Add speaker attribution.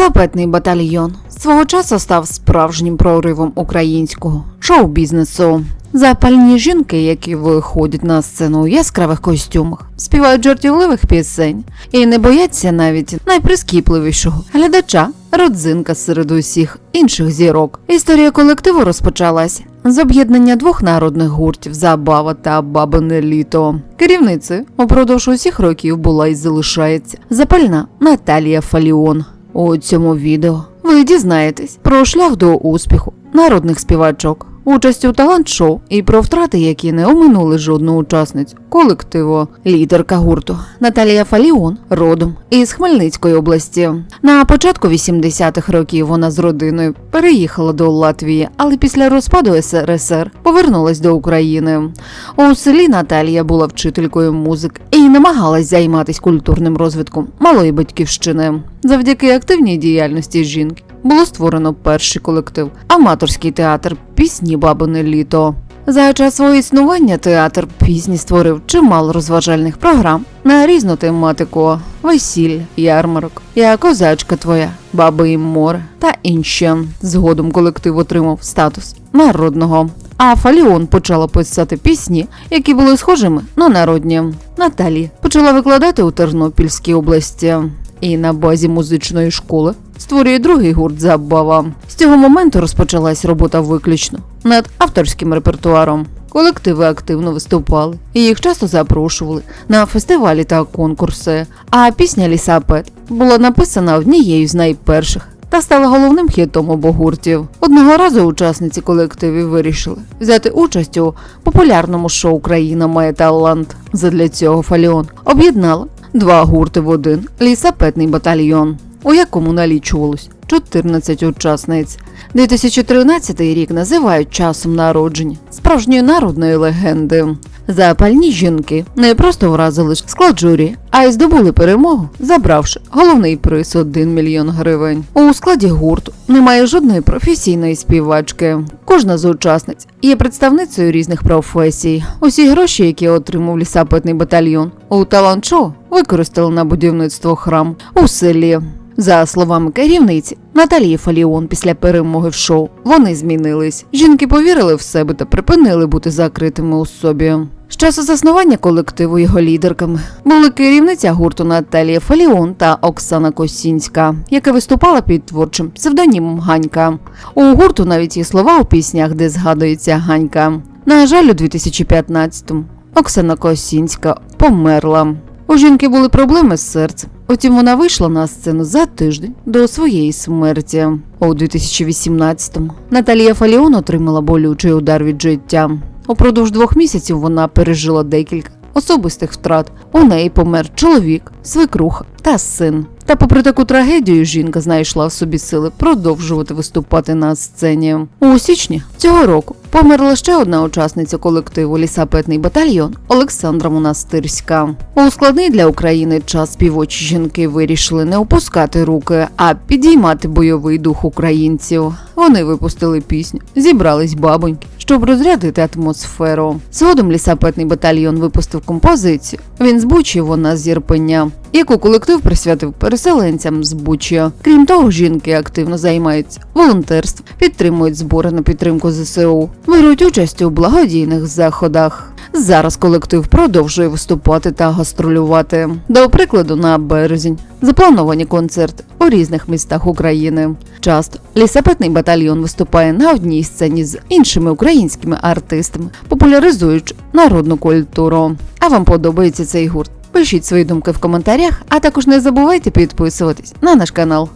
Speaker 1: Лісапетний батальйон свого часу став справжнім проривом українського шоу-бізнесу. Запальні жінки, які виходять на сцену у яскравих костюмах, співають жартівливих пісень і не бояться навіть найприскіпливішого глядача, родзинка серед усіх інших зірок. Історія колективу розпочалась з об'єднання двох народних гуртів Забава та Бабине літо. Керівницею упродовж усіх років була і залишається запальна Наталія Фаліон. У цьому відео ви дізнаєтесь про шлях до успіху народних співачок, участь у талант-шоу і про втрати, які не оминули жодну учасницю колективу. Лідерка гурту Наталія Фаліон родом із Хмельницької області. На початку 80-х років вона з родиною переїхала до Латвії, але після розпаду СРСР повернулась до України. У селі Наталія була вчителькою музики і намагалась займатися культурним розвитком малої батьківщини. Завдяки активній діяльності жінки було створено перший колектив аматорський театр пісні Бабине літо. За час свого існування театр пісні створив чимало розважальних програм на різну тематику: весіль, ярмарок, я козачка твоя, баби і море та інші. Згодом колектив отримав статус народного. А Фаліон почала писати пісні, які були схожими на народні. Наталі почала викладати у Тернопільській області і на базі музичної школи створює другий гурт Забава. З цього моменту розпочалась робота виключно над авторським репертуаром. Колективи активно виступали, і їх часто запрошували на фестивалі та конкурси. А пісня Лісапет була написана однією з найперших та стала головним хітом обох гуртів. Одного разу учасниці колективів вирішили взяти участь у популярному шоу Країна має талант. Задля цього Фаліон об'єднала два гурти в один лісапетний батальйон, у якому налічувалось 14 учасниць. 2013 рік називають часом народження справжньої народної легенди. Запальні жінки не просто вразили склад журі, а й здобули перемогу, забравши головний приз 1 мільйон гривень. У складі гурту немає жодної професійної співачки. Кожна з учасниць є представницею різних професій. Усі гроші, які отримав лісапетний батальйон, у талант-шоу використали на будівництво храму у селі. За словами керівниці Наталії Фаліон після перемоги в шоу вони змінились. Жінки повірили в себе та припинили бути закритими у собі. З часу заснування колективу його лідерками були керівниця гурту Наталія Фаліон та Оксана Косінська, яка виступала під творчим псевдонімом Ганька. У гурту навіть є слова у піснях, де згадується Ганька. На жаль, у 2015-му Оксана Косінська померла. У жінки були проблеми з серцем. Утім, вона вийшла на сцену за тиждень до своєї смерті. У 2018-му Наталія Фаліон отримала болючий удар від життя. Упродовж двох місяців вона пережила декілька особистих втрат. У неї помер чоловік, свекруха та син. Та, попри таку трагедію, жінка знайшла в собі сили продовжувати виступати на сцені. У січні цього року померла ще одна учасниця колективу Лісапетний батальйон Олександра Монастирська. У складний для України час співочі жінки вирішили не опускати руки, а підіймати бойовий дух українців. Вони випустили пісню, зібрались бабоньки, щоб розрядити атмосферу. Згодом лісапетний батальйон випустив композицію. Він з Бучі, вона з Єрпеня, яку колектив присвятив переселенцям з Бучі. Крім того, жінки активно займаються волонтерством, підтримують збори на підтримку ЗСУ, беруть участь у благодійних заходах. Зараз колектив продовжує виступати та гастролювати. До прикладу, на березень заплановані концерти у різних містах України. Часто лісапетний батальйон виступає на одній сцені з іншими українськими артистами, популяризуючи народну культуру. А вам подобається цей гурт? Пишіть свої думки в коментарях, а також не забувайте підписуватись на наш канал.